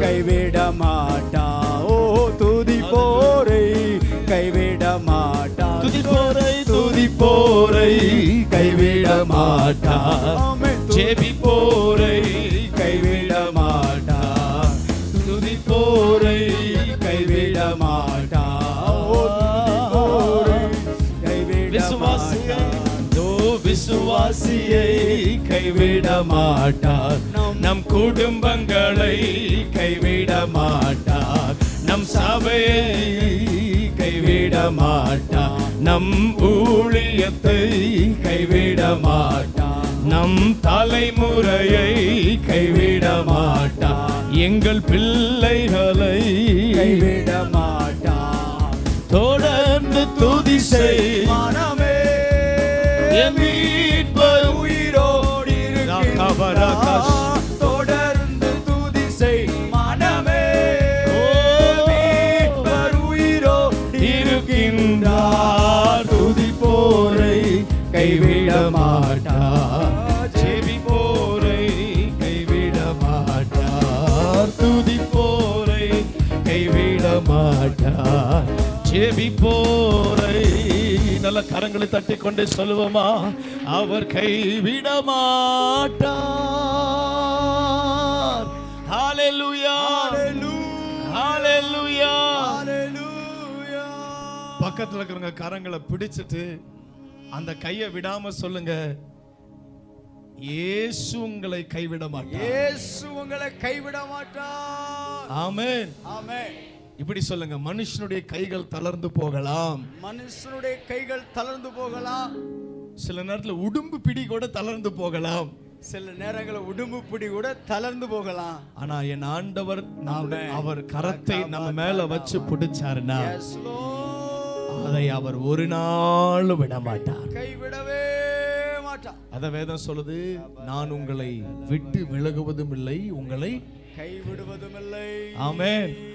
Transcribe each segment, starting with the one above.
கைவிட மாட்டா ஓ துதிப்போரை கைவிட மாட்டா கைவிட மாட்டா ஆமென். ஜெபிப்போரை கைவிட மாட்டா துதிப்போரை கைவிட மாட்டா ஓ துதிப்போரை கைவிட விசுவாசியை. மாட்டா விசுவாசியை கைவிட மாட்டார் நம் குடும்பங்களை கைவிட மாட்டார். நம் சபையை கைவிட மாட்டார். நம் ஊழியத்தை கைவிட மாட்டார். நம் தலைமுறையை கைவிட மாட்டார். எங்கள் பிள்ளைகளை கைவிட மாட்டா தொடர்ந்து துதி செய். மனமே என் மீட்பர் உயிரோடு மாட்டார் செவி போரை நல்ல கரங்களை தட்டி கொண்டு சொல்லுவோமா? அவர் கைவிட மாட்டார் ஹalleluya. ஹalleluya. Hallelujah. பக்கத்துல இருக்கிறவங்க கரங்களை பிடிச்சிட்டு அந்த கையை விடாம சொல்லுங்க. இயேசு உங்களை கைவிட மாட்டார் இயேசு உங்களை கைவிட மாட்டார் ஆமென். ஆமென். இப்படி சொல்லுங்க மனுஷனுடைய கைகள் தளர்ந்து போகலாம். மனுஷனுடைய கைகள் தளர்ந்து போகலாம். சில நேரத்துல உடும்பு பிடி கூட தளர்ந்து போகலாம். சில நேரங்களில் உடும்பு பிடி கூட தளர்ந்து போகலாம். ஆனா என் ஆண்டவர் ஆமென். அவர் கரத்தை நம்ம மேல வச்சு பிடிச்சாருன்னா. அதை அவர் ஒரு நாள் விட மாட்டார். கைவிடவே மாட்டார். அத வேதம் சொல்லுது நான் உங்களை விட்டு விலகுவதும் இல்லை உங்களை கைவிடுவதும் இல்லை. ஆமென்.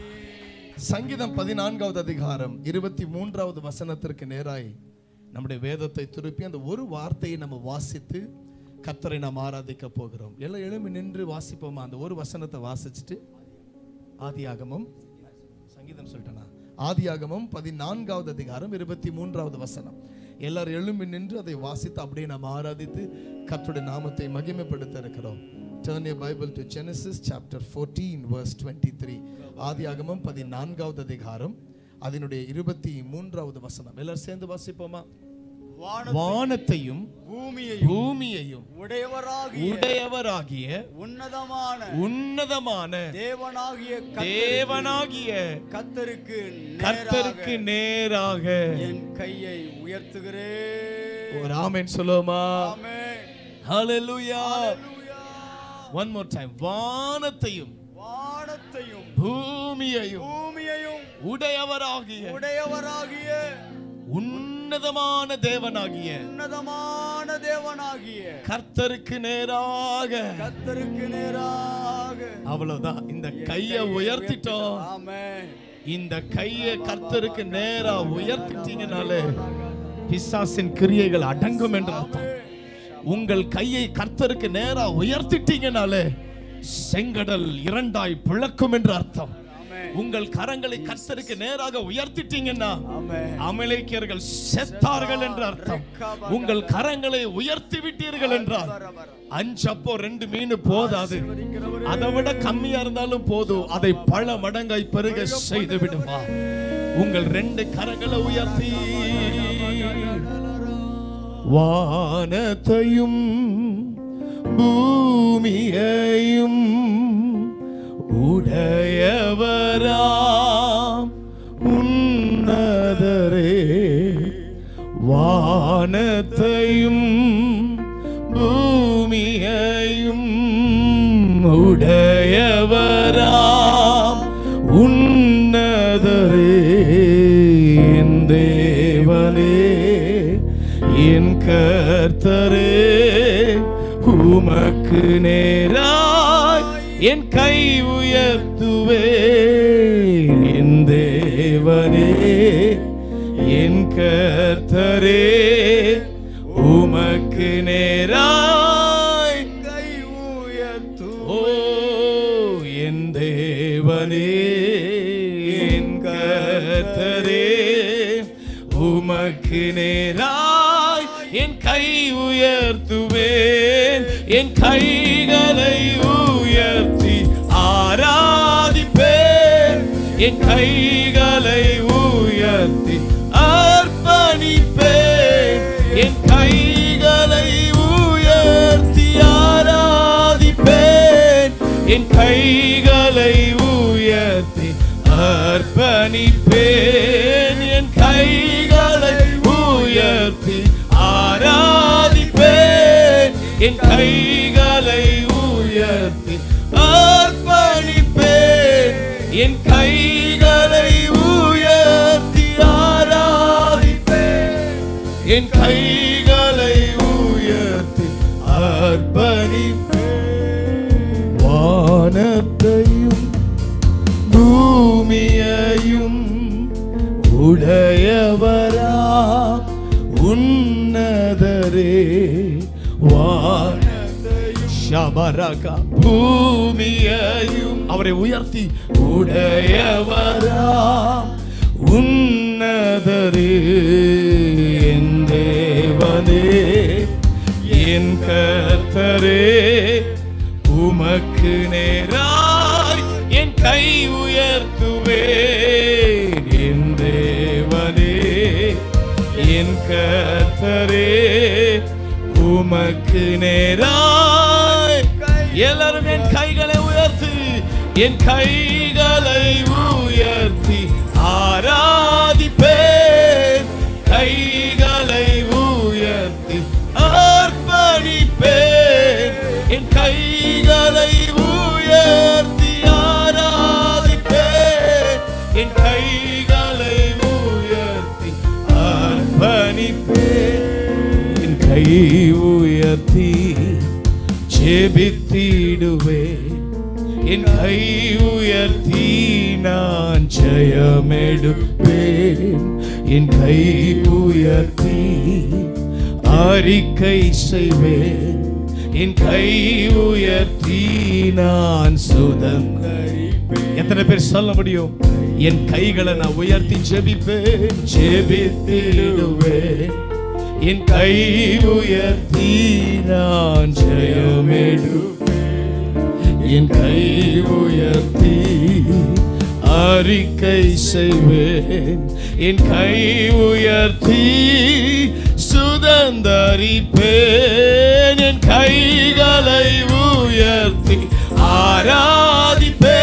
சங்கீதம் பதினான்காவது அதிகாரம் இருபத்தி மூன்றாவது வசனத்திற்கு நேராய் நம்முடைய வேதத்தை திருப்பி அந்த ஒரு வார்த்தையை நம்ம வாசித்து கத்தரை நாம் ஆராதிக்க போகிறோம். எல்லாம் எழும்பி நின்று வாசிப்போமா? அந்த ஒரு வசனத்தை வாசிச்சுட்டு ஆதியாகமம் சங்கீதம் சொல்லிட்டேனா? ஆதியாகமம் பதினான்காவது அதிகாரம் இருபத்தி மூன்றாவது வசனம். எல்லாரும் எழும்பி நின்று அதை வாசித்து அப்படியே நாம் ஆராதித்து கத்துடைய நாமத்தை மகிமைப்படுத்த இருக்கிறோம். Turn your Bible to Genesis chapter 14 verse 23 ஆதியாகமம் பதினான்காவது அதிகாரம் அதனுடைய இருபத்தி மூன்றாவது வசனம். எல்லாரும் சேர்ந்து வாசிப்போமா? வான வானத்தையும் பூமியையும் உடையவராகிய உடையவராகிய உன்னதமான உன்னதமான தேவனாகிய தேவனாகிய கத்தருக்கு கர்த்தருக்கு நேராக என் கையை உயர்த்துகிறேன். ஒரு ஆமென் சொல்லுவோமா? ஆமென். ஹalleluya one more time. வானத்தையும் வானத்தையும் பூமியையும் பூமியையும் உடையவராகிய உடையவராகிய உன்னதமான தேவனாகிய உன்னதமான தேவனாகிய கர்த்தருக்கு நேராக கத்தருக்கு நேராக அவ்வளவுதான். இந்த கையை உயர்த்திட்டோம். ஆமென். இந்த கையை கர்த்தருக்கு நேரா உயர்த்திட்டீங்கனாலே பிசாசின் கிரியைகள் அடங்கும் என்று அர்த்தம். உங்கள் கையை கர்த்தருக்கு நேரா உயர்த்திட்டீங்கனாலே செங்கடல் இரண்டாய் பிளக்கும் என்று அர்த்தம். உங்கள் கரங்களை கர்த்தருக்கு நேராக உயர்த்திட்டீங்கன்னா அமலேக்கியர்கள் செத்தார்கள் என்று அர்த்தம். உங்கள் கரங்களை உயர்த்தி விட்டீர்கள் என்றால் அஞ்சு அப்போ ரெண்டு மீன் போதாது. அதை விட கம்மியா இருந்தாலும் போதும். அதை பல மடங்காய் பெருக செய்து விடுவா உங்கள் ரெண்டு கரங்களை உயர்த்தி. வானத்தையும் பூமியையும் உடையவராம். உன்னதரே வானத்தையும் பூமியையும் உடையவராம். கர்த்தரே உமக்கு நேராய் என் கை உயர்த்துவே. என் தேவரே என் கர்த்தரே உமக்கு நேராய் கை உயர்த்துவோ. என் தேவனே என் கர்த்தரே உமக்கு நேராய் உயர்த்துவேன். என் கைகளை உயர்த்தி ஆராதிப்பேன். என் கைகளை உயர்த்தி அர்ப்பணிப்பேன். என் கைகளை உயர்த்தி ஆராதிப்பேன். என் கைகளை உயர்த்தி அர்ப்பணிப்பேன். என் கைகள் என் கைகளை உயர்த்தி ஆர்ப்பணிப்பேன் என் கைகளை உயர்த்தி ஆராதிப்பேன். என் கைகளை உயர்த்தி அர்ப்பணிப்பேன். வானத்தையும் பூமியையும் உடையவரா உன்னதரே. பூமியையும் அவரை உயர்த்தி உடையவரா உன்னதரு என் தேவனே என் கர்த்தரே உமக்கு நேராய் என் கை உயர்த்துவே என் தேவனே என் கர்த்தரே உமக்கு நேராய். எல்லாரும் என் கைகளை உயர்த்தி என் கைகளை உயர்த்தி ஆராதிப்பேன். கைகளை உயர்த்தி அர்ப்பணிப்பேன் என் கைகளை கை உயர்த்தி ஜெபித்திடுவே என் கை உயர்த்தி நான் ஜெயமெடுப்பேன். என் கை உயர்த்தி அறிக்கை செய்வேன். என் கை உயர்த்தி நான் சுதந்திரிப்பேன் எத்தனை பேர் சொல்ல முடியும்? என் கைகளை நான் உயர்த்தி ஜெபிப்பேன் ஜெபித்திடுவேன் என் கை உயர்த்தி நான் ஜெயமெடுப்பேன் என் கை உயர்த்தி அறிக்கை செய்வேன். என் கை உயர்த்தி சுதந்தரிப்பேன். என் கைகளை உயர்த்தி ஆராதிப்பேன்.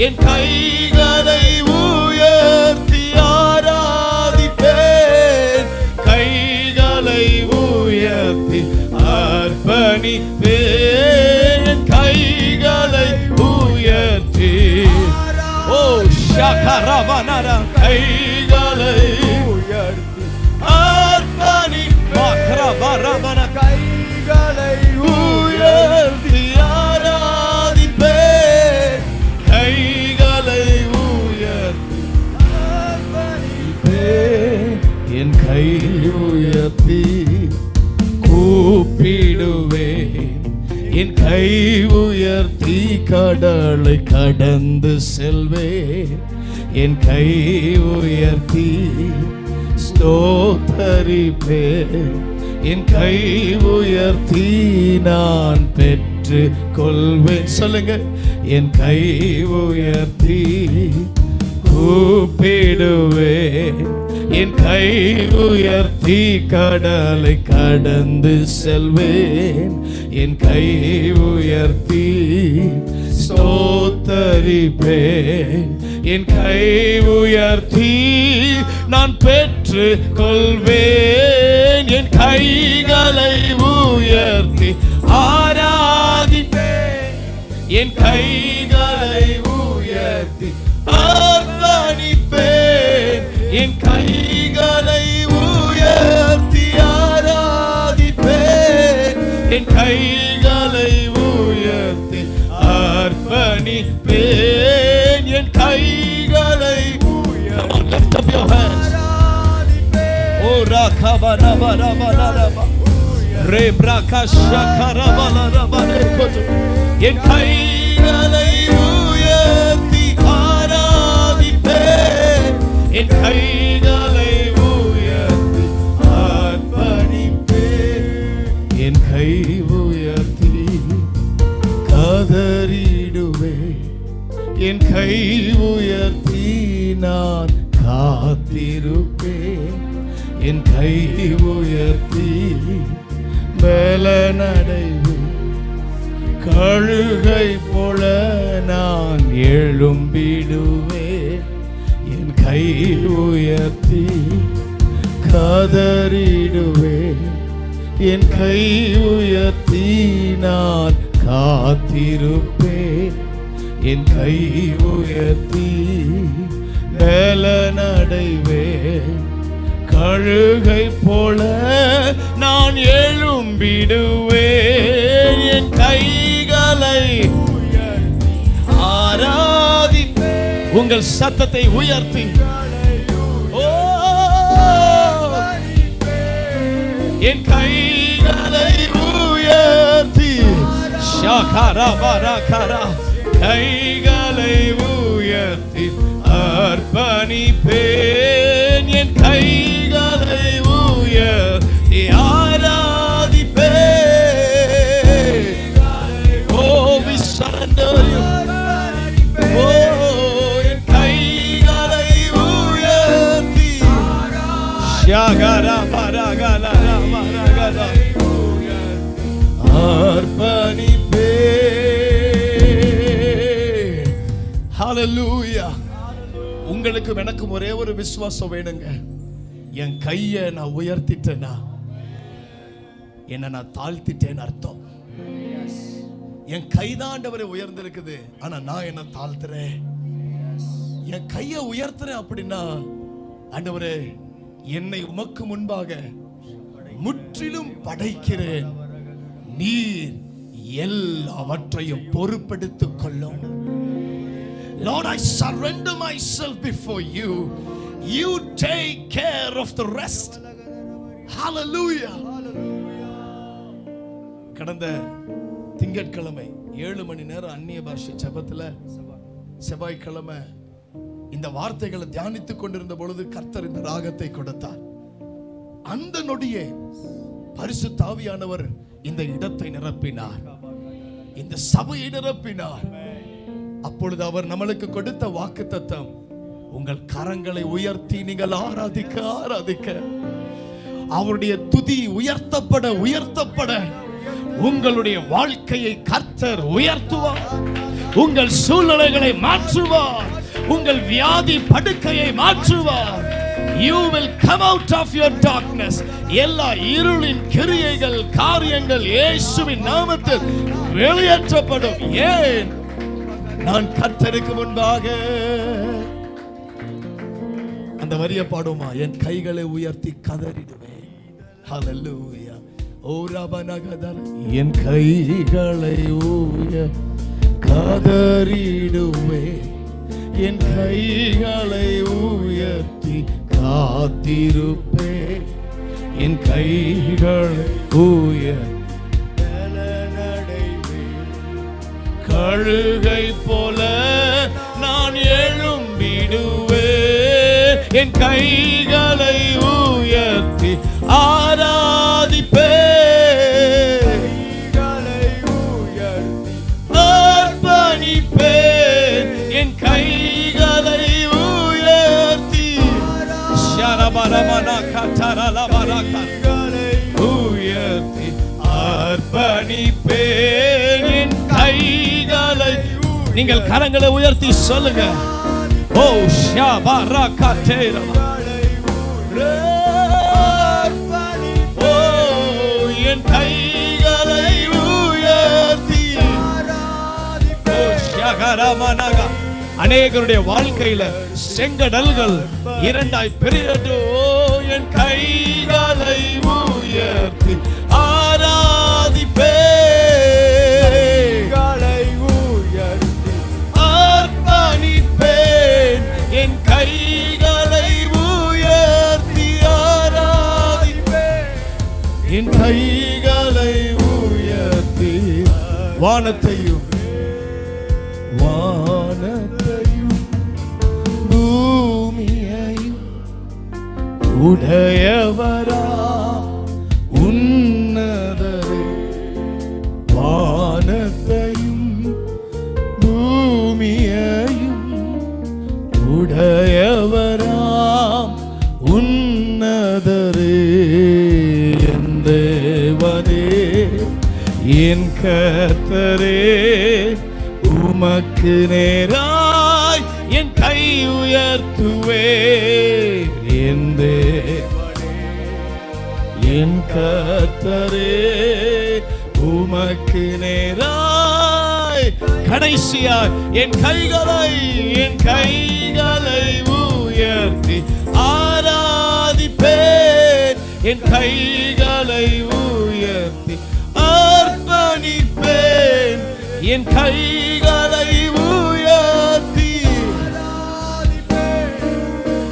என் கைகளை உயர்த்தி ஆராதிப்பேன். கைகளை உயர்த்தி அர்ப்பணிப்பேன். என் கைகளை உயர்த்தி. ஓ ஷகரவனர கை என் கை உயர்த்தி கடலை கடந்து செல்வேன் என் கை உயர்த்தி ஸ்தோத்தரிப்பே. என் கை உயர்த்தி நான் பெற்று கொள்வேன் சொல்லுங்க. என் கை உயர்த்தி கூப்பிடுவேன் என் கை உயர்த்தி கடலை கடந்து செல்வேன். என் கை உயர்த்தி ஸ்தோத்தரிப்பேன். என் கை உயர்த்தி நான் பெற்று கொள்வேன் என் கைகளை உயர்த்தி ஆராதிப்பேன். என் கை என் கைகளை உயர்த்தி ஆராதிப்பேன் என் கைகளை உயர்த்தி அர்ப்பணிப்பேன் என் கைகளை உயர்த்தி lift up your hands ஆராதிப்பேன் ஓ ராகவ ரவ ரவ ரவ ரேப்ராகாஷகரபலரபலேகோது. என் கைகளை என் கைகளை உயர்த்தி அர்ப்பணிப்பேன் என் கை உயர்த்தி கதறிடுவே என் கை உயர்த்தி நான் காத்திருப்பேன். என் கை உயர்த்தி பலனடைவு. கழுகை போல நான் எழும்பிடுவேன். கை உயர்த்தி காதறிடுவேன் என் கை உயர்த்தி நான் காத்திருப்பேன். என் கை உயர்த்தி பலனடைவேன் கழுகை போல நான் எழும்பிடுவேன். என் கைகளை உங்கள் சத்தத்தை உயர்த்தி என் கைகளை உயர்த்தி. ஷாகாரா பாராகாரா. கைகளை உங்களுக்கும் எனக்கும் ஒரே ஒரு விசுவாசம் வேணுங்க. என் கையை நான் உயர்த்திட்டேனா? என்ன நான் தாழ்த்திட்டேன்னு அர்த்தம். என் கைதாண்டவரை உயர்ந்திருக்குது. ஆனா நான் என்ன தாழ்த்துறேன்? என் கையை உயர்த்துறேன் அப்படின்னா ஆண்டவரே என்னை உமக்கு முன்பாக முற்றிலும் படைக்கிறேன். நீர் எல்லாவற்றையும் பொறுப்பெடுத்துக் கொள்ளும். Lord, I surrender myself before you. You take care of the rest. Hallelujah. கடந்த திங்கட்கிழமை ஏழு மணி நேரம் அந்நிய பாஷை ஜெபத்துல செவ்வாய்க்கிழமை இந்த வார்த்தைகளை தியானித்துக் கொண்டிருந்த பொழுது கர்த்தர் இந்த ராகத்தை கொடுத்தார் அந்த நொடியே பரிசு தாவியானவர் இந்த இடத்தை நிரப்பினார் இந்த சபையை நிரப்பினார் அப்பொழுது அவர் நம்மளுக்கு கொடுத்த வாக்கு உங்கள் கரங்களை உயர்த்தி நீங்கள் ஆராதிக்க ஆராதிக்க. அவருடைய துதி உயர்த்தப்பட உயர்த்தப்பட. உங்களுடைய வாழ்க்கையை கர்த்தர் உயர்த்துவார். உங்கள் சூழ்நிலைகளை மாற்றுவார். உங்கள் வியாதி படுக்கையை மாற்றுவார். You will come out of your darkness எல்லா இருளின் கிரியைகள் காரியங்கள் இயேசுவின் நாமத்தில் வெளியேற்றப்படும். ஏன்? நான் கர்த்தருக்கு முன்பாக. அந்த வரிய பாடுமா? என் கைகளை உயர்த்தி கதறிடுவேன். ஹalleluya ஓ என் கைகளை உய கதறிடுவேன். என் கைகளை உயர்த்தி காத்திருப்பேன். என் கைகளை உயர்த்தி கழுகை போல நான் எழும்பிடுவேன் என் கைகளை உயர்த்தி அர்ப்பணிப்பேன். என் கைகளை உயர்த்தி. ஷரபரமன நீங்கள் கரங்களை உயர்த்தி சொல்லுங்க. ஓ ஷாபரா கட்டேரமா ஓ என் கைகளை உயர்த்தி. ஓ ஷகரமனக. அநேகருடைய வாழ்க்கையில செங்கடல்கள் இரண்டாய் பிரியட்டு என் கைகளை உயர்த்தி. கைகளை உயர்த்தி வானத்தையும் வானத்தையும் பூமியையும் உடையவரா உன்னதரை. வானத்தையும் பூமியையும் உடைய என் கத்தரே உமக்கு நேராய் என் கை உயர்த்துவே. என் தேவனே என் கர்த்தரே உமக்கு நேராய். கடைசியாய் என் கைகளை என் கைகளை உயர்த்தி ஆராதிப்பேன். என் கைகளை உயர்த்தி என் கைகளை உயர்த்தி.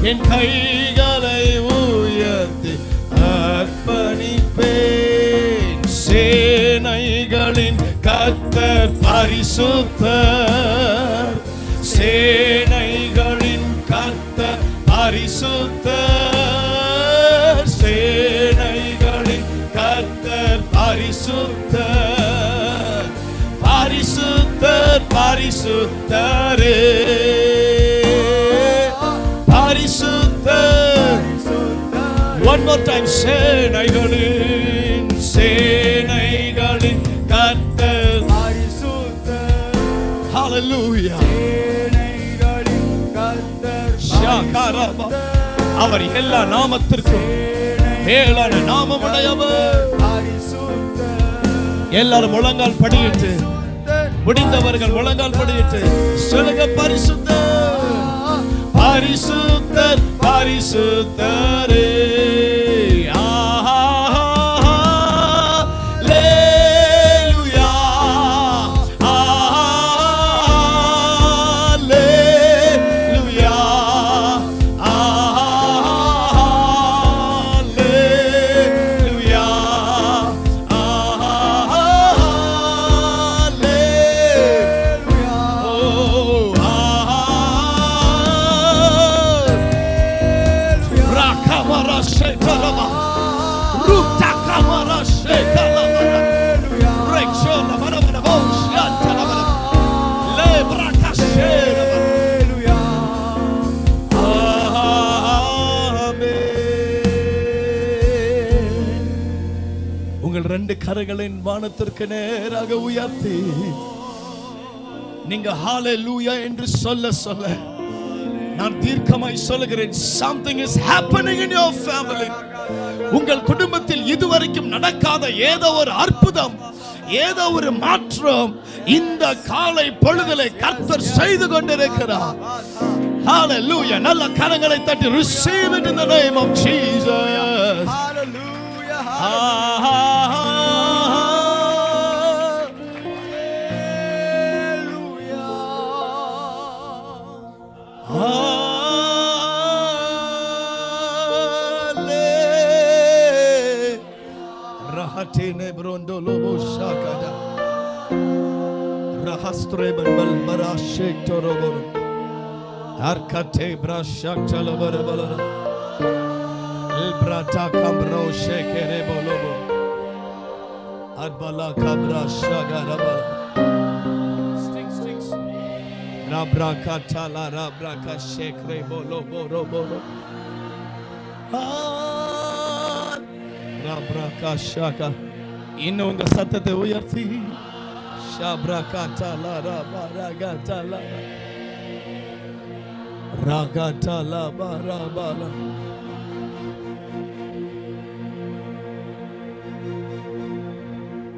என் கைகளை உயர்த்தி அர்ப்பணிப்பேன். சேனைகளின் கத்தர் பரிசுத்தர். சேனைகளின் கத்தர் பரிசுத்தர். சேனைகளின் கத்தர் பரிசுத்த பரிசுத்தர். பரிசுத்தரே. பரிசுத்தர் One more time, சேனைகளின் சேனைகளின் கர்த்தர். Hallelujah. ஷாகாராபா. அவர் எல்லா நாமத்திற்கும் மேலான நாமமுடையவர். எல்லாரும் முழங்கால் படியிட்டு முடிந்தவர்கள் முழங்கால் படியிட்டு சொல்லுங்க பரிசுத்தர். பரிசுத்தர் பரிசுத்தரே. உங்கள் ரெண்டு கரங்களின் வானத்திற்கு நேராக உயர்த்தி. நீங்க ஹalleluya என்று சொல்ல சொல்ல. நான் தீர்க்கமாய் சொல்லுகிறேன். Something is happening in your family. உங்கள் குடும்பத்தில் இதுவரைக்கும் நடக்காத ஏதோ ஒரு அற்புதம் ஏதோ ஒரு மாற்றம் இந்த காலை பொழுதிலே கர்த்தர் செய்து கொண்டிருக்கிறார். Hallelujah. நல்ல கரங்களை தட்டி receive it in the name of jesus. Aha. Ale. bal barashek torobor. Arkate brashak talabara balara. Elbrata kambro shekere bolobo. Arbala kabra shagara bala. Sting, stings. Rabra katala rabra kashekre bolo boro boro. rabra kashaka இன்னும் உங்க சத்தத்தை உயர்த்தி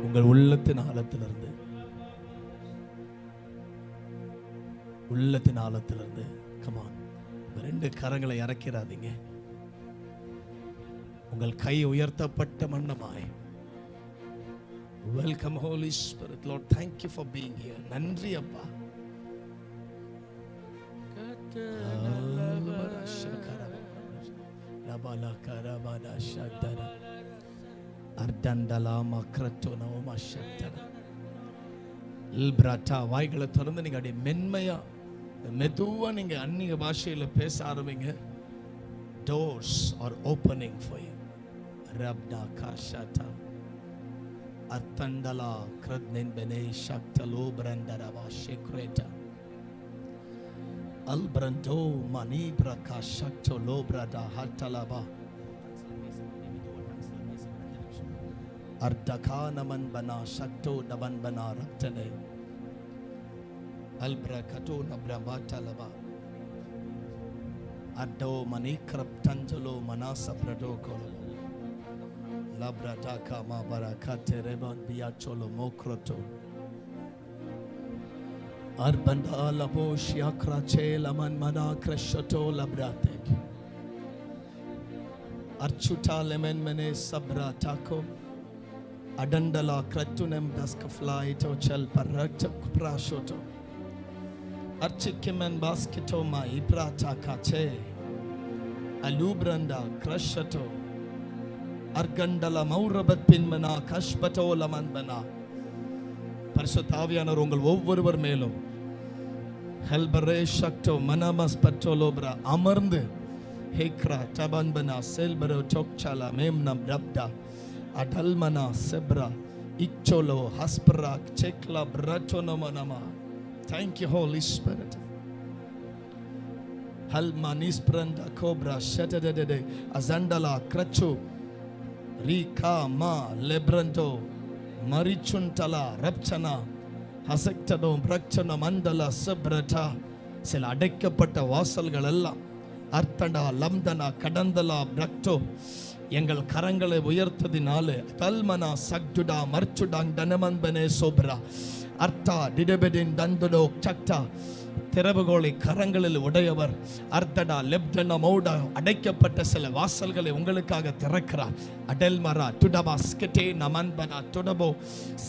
உங்கள் உள்ளத்தின் ஆழத்திலிருந்து உள்ளத்தின் ஆழத்திலிருந்து come on ரெண்டு கரங்களை இறக்கிறாதீங்க உங்கள் கை உயர்த்தப்பட்ட மன்னமாய். Welcome holy spirit lord thank you for being here நன்றி அப்பா ரபலா கரபலா ஷத்தர அர்தண்டலா மக்ரத்தோ நவமா இல்பிராட்டா வாய்களை திறந்து நீங்க அப்படியே மென்மையா மெதுவா நீங்க அந்நிய பாஷையில பேச ஆரம்பிங்க. Doors are opening for you ரப்டா காஷாட்டா Artandala Kradnen Bene Shaktalo Brandarava Shekreta Albrando Manibra Kashaktolo Brada Hatalaba Ardakanaman Bana Shakto Naman Bana Raktane Albra Kato Nabravatalaba Addo Manikraptantalo Manasa Pradokolo Labrataka mabarakate reban biacholo mokroto. Arbanda labo shiakra che laman mana kreshato labratek. Archuta lemen mene sabratako. Adandala kretunem daskaflaito chel parakta prashoto. Archikimen basketo ma iprata kache. Alubranda kreshato. Argandala maurabat pinmana kashbato lamanbana. பரிசுத்தாவியானவர் உங்கள் ஒவ்வொருவர் மேலும் ஹெல்பரே ஷக்டோ மனமஸ் பட்டோலோப்ரா அமர்ந்து ஹேக்ரா டபன்பனா செல்பரோ டோக்சாலா மேம்னம் ரப்டா அடல்மனா செப்ரா இச்சோலோ ஹஸ்பரா செக்லா பிரட்டோனமனமா தேங்க் யூ ஹோலி ஸ்பிரிட் ஹல்மா நிஸ்பிரண்டா கோப்ரா ஷட்டடடே அசண்டலா கிரச்சு ரீகா மா லெப்ரண்டோ மரிச்சுண்டல ரப்சனா ஹசக்டனோ பிரச்சன மண்டல செப்ரட்டா சில அடைக்கப்பட்ட வாசல்கள் எல்லாம் அர்த்தடா லம்தனா கடந்தலா பிரக்டோ எங்கள் கரங்களை உயர்த்ததினால தல்மனா சக்டுடா மர்ச்சுடாங் தனமன்பனே சோப்ரா அர்த்தா டிடபெடின் தந்துடோ சக்டா திறவுகோலை கரங்களில் உடையவர். அர்த்தடா லெப்டனா மௌடா அடைக்கப்பட்ட சில வாசல்களை உங்களுக்காக திறக்கிறார். அடல்மரா துடபா ஸ்கெட்டே நமன்பனா துடபோ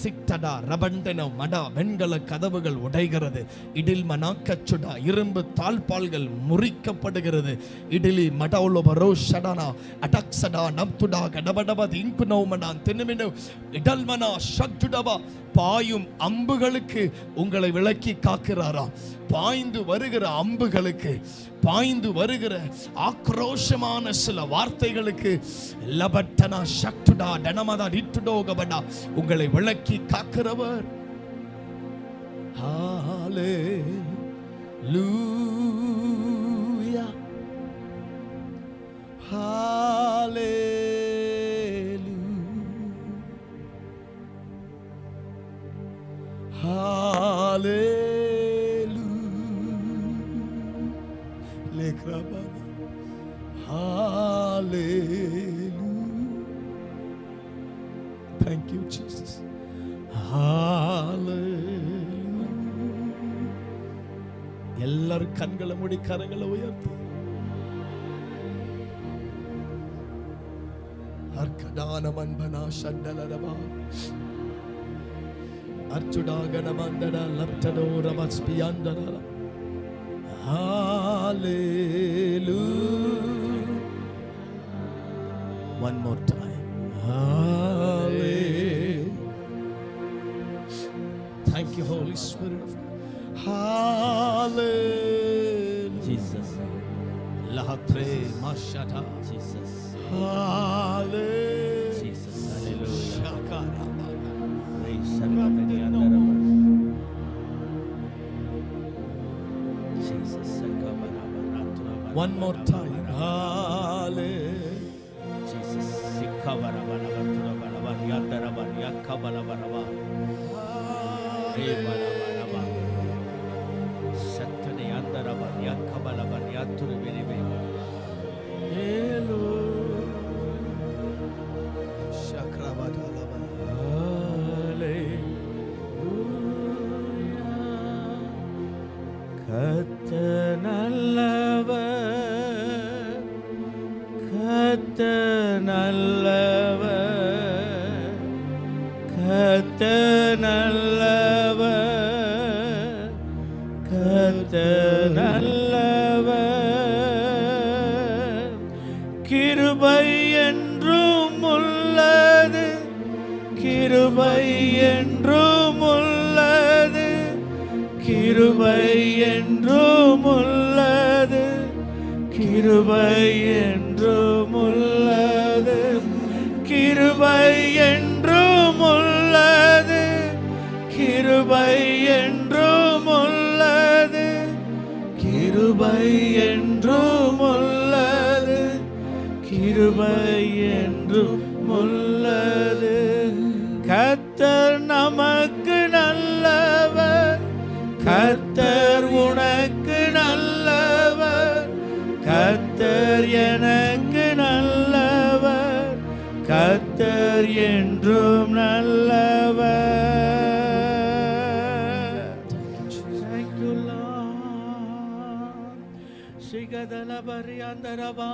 சிக்டடா ரபண்டனோ மடா வெண்கல கதவுகள் உடைகிறது. இடில் மனாக்கச்சுடா இரும்பு தாழ்பால்கள் முறிக்கப்படுகிறது. இடிலி மடவுலோபரோ ஷடனா அடக்சடா நப்துடா கடபடப இங்குனோமனா தினுமினோ இடல்மனா ஷக்டுடபா பாயும் அம்புகளுக்கு உங்களை விளக்கி காக்கிறாராம் பா பாய்ந்து வருகிற அம்புகளுக்கு பாய்ந்து வருகிற ஆக்ரோஷமான சில வார்த்தைகளுக்கு லபட்டனா சக்துடா டனமதா நிட்டுடோகபடா உங்களை விளக்கி காக்கிறவர் ஹalleluya Hallelujah. Hallelujah. Thank you, Jesus. Hallelujah. எல்லாரும் கண்களை மூடி கரங்களை உயர்த்து அர்க்கடான மன்பனா சண்டலரபா அர்ச்சுடாகனமந்தட லப்டடோ ரமஸ்பியாந்தட Hallelujah. One more time. Hallelujah. Thank you, Holy Spirit of God. Hallelujah. Jesus, Lahatre Mashata. Jesus, Hallelujah. Jesus, hallelujah. Shakarama. Praise Sarvapati Andaram. Jesus, One more time. கிருபை என்றும் உள்ளது. கிருபை என்றும் உள்ளது. கிருபை என்றும் உள்ளது. கிருபை என்றும் உள்ளது. கிருபை என்றும் உள்ளது. கர்த்தர் என்றும் நல்லவர். சிகதல பரியாந்தரவா